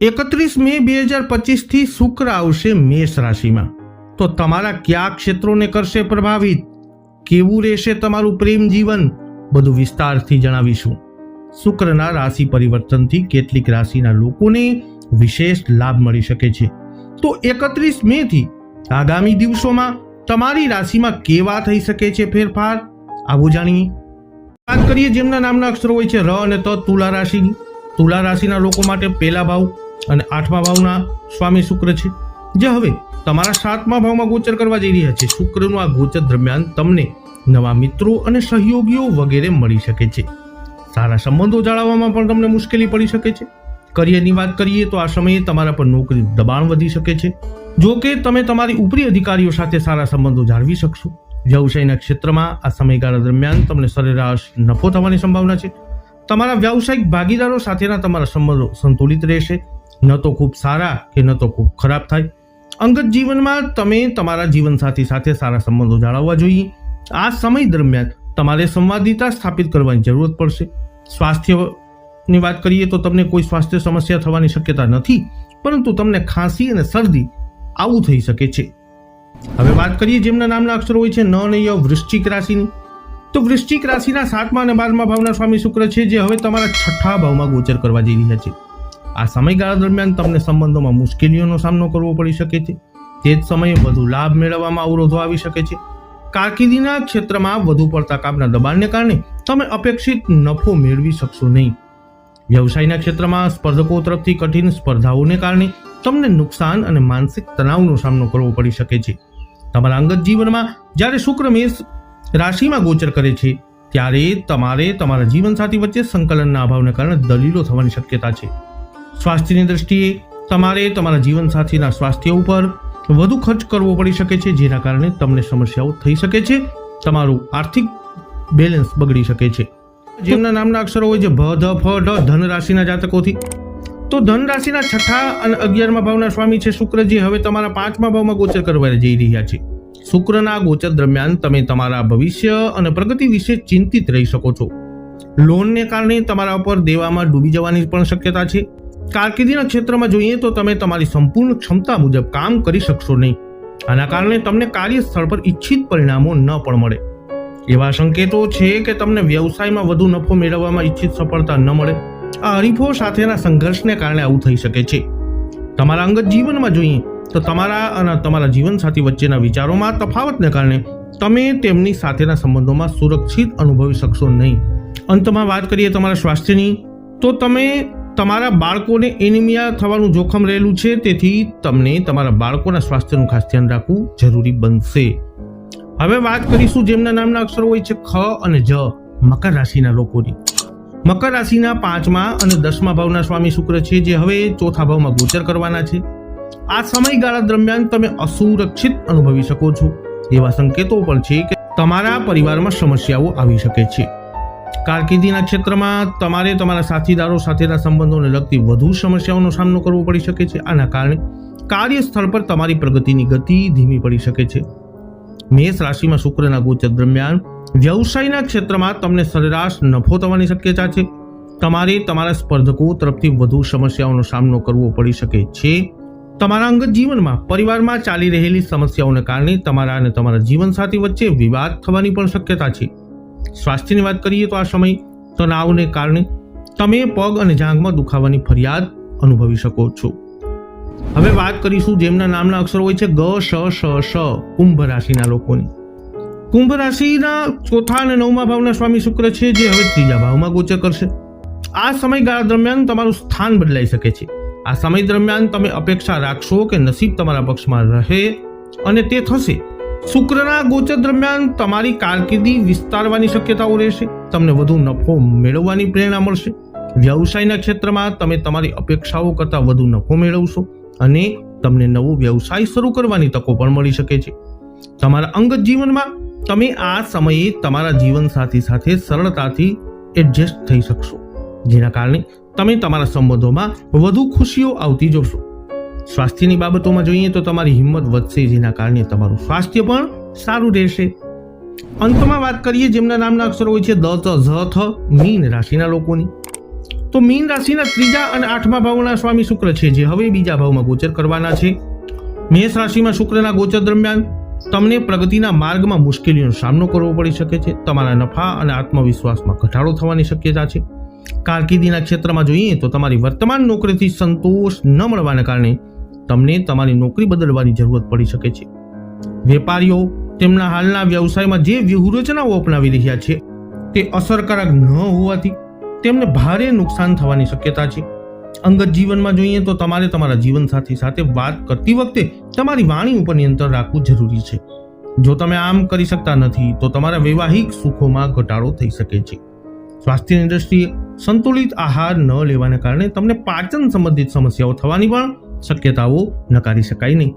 એકત્રીસ મે બે હજાર પચીસથી શુક્ર આવશે મેષ રાશિમાં. તો તમારા કયા ક્ષેત્રોને કરશે પ્રભાવિત? કેવું રહેશે તમારું પ્રેમ જીવન? બધું વિસ્તારથી જણાવીશું. શુક્રના રાશિ પરિવર્તનથી કેટલીક રાશિના લોકોને વિશેષ લાભ મળી શકે છે. તો એકત્રીસ મે થી આગામી દિવસોમાં તમારી રાશિમાં કેવા થઈ શકે છે ફેરફાર? આવું જાણીએ. વાત કરીએ જેમના નામના અક્ષરો હોય છે, ર અને ત તુલા રાશિની. તુલા રાશિના લોકો માટે પહેલા ભાવ અને આઠમા ભાવના સ્વામી શુક્ર છે. જે હવે તમારા સાતમા ભાવમાં ગોચર કરવા જઈ રહ્યા છે. શુક્રનું આ ગોચર દરમિયાન તમને નવા મિત્રો અને સહયોગીઓ વગેરે મળી શકે છે. સારા સંબંધો જાળવવામાં પણ તમને મુશ્કેલી પડી શકે છે. કરિયરની વાત કરીએ તો આ સમયે તમારા પર નોકરી દબાણ વધી શકે છે. જો કે તમે તમારી ઉપરી અધિકારીઓ સાથે સારા સંબંધો જાળવી શકશો. વ્યવસાયના ક્ષેત્રમાં આ સમયગાળા દરમિયાન તમને સરેરાશ નફો થવાની સંભાવના છે. તમારા વ્યાવસાયિક ભાગીદારો સાથેના તમારા સંબંધો સંતુલિત રહેશે. ન તો ખૂબ સારા કે ન તો ખૂબ ખરાબ થાય. અંગત જીવનમાં તમે તમારા જીવનસાથી સાથે સારા સંબંધો જાળવવા જોઈએ. આ સમય દરમિયાન તમારે સંવાદિતા સ્થાપિત કરવાની જરૂરત પડશે. સ્વાસ્થ્યની વાત કરીએ તો તમને કોઈ સ્વાસ્થ્ય સમસ્યા થવાની શક્યતા નથી, પરંતુ તમને ખાંસી અને શરદી આવું થઈ શકે છે. હવે વાત કરીએ જેમના નામના અક્ષરો હોય છે, ન અને ય, વૃશ્ચિક રાશિની. તો વૃશ્ચિક રાશિના સાતમા અને બારમા ભાવના સ્વામી શુક્ર છે, જે હવે તમારા છઠ્ઠા ભાવમાં ગોચર કરવા જઈ રહ્યા છે. આ સમયગાળા દરમિયાન તમને સંબંધોમાં મુશ્કેલીઓનો સામનો કરવો પડી શકે છે. તે જ સમયે વધુ લાભ મેળવવામાં અવરોધો આવી શકે છે. કારકિર્દીના ક્ષેત્રમાં વધુ પડતા કામના દબાણને કારણે તમે અપેક્ષિત નફો મેળવી શકશો નહીં. વ્યવસાયના ક્ષેત્રમાં સ્પર્ધકો તરફથી કઠિન સ્પર્ધાઓને કારણે તમને નુકસાન અને માનસિક તણાવનો સામનો કરવો પડી શકે છે. તમારા અંગત જીવનમાં જ્યારે શુક્ર મેષ રાશિમાં ગોચર કરે છે, ત્યારે તમારે તમારા જીવનસાથી વચ્ચે સંકલનના અભાવને કારણે દલીલો થવાની શક્યતા છે. સ્વાસ્થ્યની દ્રષ્ટિએ તમારે તમારા જીવનસાથીના સ્વાસ્થ્ય ઉપર વધુ ખર્ચ કરવો પડી શકે છે, જેના કારણે તમને સમસ્યાઓ થઈ શકે છે, તમારું આર્થિક બેલેન્સ બગડી શકે છે. જેમના નામના અક્ષરો હોય છે, ભ, ધ, ફ ઢ ધન રાશિના જાતકોથી. તો ધન રાશિના છઠ્ઠા અને અગિયારમા ભાવના સ્વામી છે શુક્રજી હવે તમારા પાંચમા ભાવમાં ગોચર કરવા જઈ રહ્યા છે. શુક્રના ગોચર દરમિયાન તમે તમારા ભવિષ્ય અને પ્રગતિ વિશે ચિંતિત રહી શકો છો. લોનને કારણે તમારા ઉપર દેવામાં ડૂબી જવાની પણ શક્યતા છે. કારકિર્દીના ક્ષેત્રમાં જોઈએ તો તમે તમારી સંપૂર્ણ ક્ષમતા મુજબ કામ કરી શકશો નહીં. આના કારણે તમને કાર્યસ્થળ પર ઈચ્છિત પરિણામો ન પણ મળે. એવા સંકેતો છે કે તમને વ્યવસાયમાં વધુ નફો મેળવવામાં ઈચ્છિત સફળતા ન મળે. આ હરીફો સાથેના સંઘર્ષને કારણે આવું થઈ શકે છે. તમારા અંગત જીવનમાં જોઈએ તો તમારા અને તમારા જીવનસાથી વચ્ચેના વિચારોમાં તફાવતને કારણે તમે તેમની સાથેના સંબંધોમાં સુરક્ષિત અનુભવી શકશો નહીં. અંતમાં વાત કરીએ તમારા સ્વાસ્થ્યની, તો તમે તમારા બાળકોને એનિમિયા થવાનું જોખમ રહેલું છે, તેથી તમને તમારા બાળકોના સ્વાસ્થ્યનું ખાસ ધ્યાન રાખવું જરૂરી બનશે. હવે વાત કરીશું જેમના નામના અક્ષરો હોય છે, ખ અને જ, મકર રાશિના લોકોની. મકર રાશિના પાંચમા અને દસમા ભાવના સ્વામી શુક્ર છે, જે હવે ચોથા ભાવમાં ગોચર કરવાના છે. આ સમયગાળા દરમિયાન તમે અસુરક્ષિત અનુભવી શકો છો. એવા સંકેતો પણ છે કે તમારા પરિવારમાં સમસ્યાઓ આવી શકે છે. કારકિર્દીના ક્ષેત્રમાં તમારે તમારા સાથીદારો સાથેના સંબંધોને લગતી વધુ સમસ્યાઓનો સામનો કરવો પડી શકે છે. આના કારણે કાર્યસ્થળ પર તમારી પ્રગતિની ગતિ ધીમી પડી શકે છે. મેષ રાશિમાં શુક્રના ગોચર દરમિયાન વ્યવસાયના ક્ષેત્રમાં તમને સરેરાશ નફો થવાની શક્યતા છે. તમારે તમારા સ્પર્ધકો તરફથી વધુ સમસ્યાઓનો સામનો કરવો પડી શકે છે. તમારા અંગત જીવનમાં પરિવારમાં ચાલી રહેલી સમસ્યાઓને કારણે તમારા અને તમારા જીવનસાથી વચ્ચે વિવાદ થવાની પણ શક્યતા છે. સ્વાસ્થ્યની વાત કરીએ તો આ સમય તણાવને કારણે તમે પગ અને જાંઘમાં દુખાવાની ફરિયાદ અનુભવી શકો છો. હવે વાત કરીશું જેમના નામના અક્ષરો હોય છે ગ, શ શ શ, કુંભ રાશિના લોકોની. કુંભ રાશિના ચોથા અને નવમા ભાવના સ્વામી શુક્ર છે જે હવે ત્રીજા ભાવમાં ગોચર કરશે. આ સમયગાળા દરમિયાન તમારું સ્થાન બદલાઈ શકે છે. આ સમય દરમિયાન તમે અપેક્ષા રાખશો કે નસીબ તમારા પક્ષમાં રહે અને તે થશે. શુક્રના ગોચર દરમિયાન તમારી કારકિર્દી વિસ્તારવાની શક્યતાઓ રહેશે. તમને વધુ નફો મેળવવાની પ્રેરણા મળશે. વ્યવસાયના ક્ષેત્રમાં તમે તમારી અપેક્ષાઓ કરતાં વધુ નફો મેળવશો અને તમને નવો વ્યવસાય શરૂ કરવાની તકો પણ મળી શકે છે. તમારા અંગત જીવનમાં તમે આ સમયે તમારા જીવનસાથી સાથે સરળતાથી એડજસ્ટ થઈ શકશો. જેના કારણે તમે તમારા સંબંધોમાં વધુ ખુશીઓ આવતી જોશો. સ્વાસ્થ્યની બાબતોમાં જોઈએ તો તમારી હિંમત વધશે જેના કારણે તમારું સ્વાસ્થ્ય પણ સારું રહેશે. અંતમાં વાત કરીએ, જેમના નામના અક્ષરો હોય છે, દ, ત, ઝ, થ, મીન રાશિના લોકોની. તો મીન રાશિના ત્રીજા અને આઠમા ભાવના સ્વામી શુક્ર છે, જે હવે બીજા ભાવમાં ગોચર કરવાના છે. મેષ રાશિમાં શુક્રના ગોચર દરમિયાન તમને પ્રગતિના માર્ગમાં મુશ્કેલીનો સામનો કરવો પડી શકે છે. તમારા નફા અને આત્મવિશ્વાસમાં ઘટાડો થવાની શક્યતા છે. કારકિર્દીના ક્ષેત્રમાં જોઈએ તો તમારી વર્તમાન નોકરીથી સંતોષ ન મળવાને કારણે તમને તમારી નોકરી બદલવાની જરૂરત પડી શકે છે. વેપારીઓ તેમના હાલના વ્યવસાયમાં જે વ્યૂહરચનાઓ અપનાવી રહ્યા છે, તે અસરકારક ન હોવાથી તેમને ભારે નુકસાન થવાની શક્યતા છે. અંગત જીવનમાં જોઈએ તો તમારે તમારા જીવનસાથી સાથે વાત કરતી વખતે તમારી વાણી ઉપર નિયંત્રણ રાખવું જરૂરી છે. જો તમે આમ કરી શકતા નથી, તો તમારા વૈવાહિક સુખોમાં ઘટાડો થઈ શકે છે. સ્વાસ્થ્યની દ્રષ્ટિએ સંતુલિત આહાર ન લેવાને કારણે તમને પાચન સંબંધિત સમસ્યાઓ થવાની પણ શક્યતાઓ નકારી શકાય નહીં